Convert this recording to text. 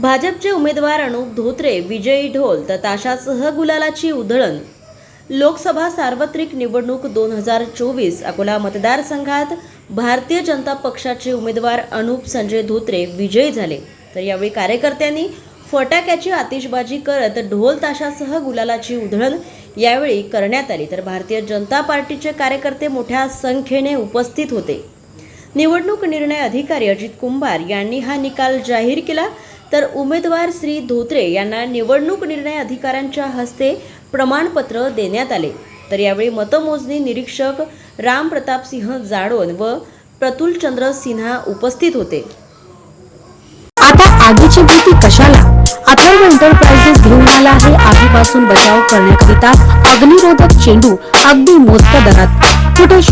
भाजपचे उमेदवार अनुप धोत्रे विजयी ढोल तर ताशासह गुलालाची उधळण. लोकसभा सार्वत्रिक निवडणूक दोन हजार चोवीस अकोला मतदारसंघात भारतीय जनता पक्षाचे उमेदवार अनुप संजय धोत्रे विजयी झाले. तर यावेळी कार्यकर्त्यांनी फटाक्याची आतिषबाजी करत ढोल ताशासह गुलालाची उधळण यावेळी करण्यात आली. तर भारतीय जनता पार्टीचे कार्यकर्ते मोठ्या संख्येने उपस्थित होते. निवडणूक निर्णय अधिकारी अजित कुंभार यांनी हा निकाल जाहीर केला. तर उमेदवार श्री धोत्रे यांना निवडणूक निर्णय अधिकाऱ्यांच्या हस्ते प्रमाणपत्र देण्यात आले. तर यावेळी मतमोजणी निरीक्षक राम प्रताप सिंह जाडोन व प्रतुलचंद्र सिन्हा उपस्थित होते. आता आगीची भीती कशाला? अथर्व एंटरप्राइजेस घेऊन आला आहे आगीपासून बचाव करण्याकरिता अग्निरोधक चेंडू अगदी मोजक्या दरात. कुठे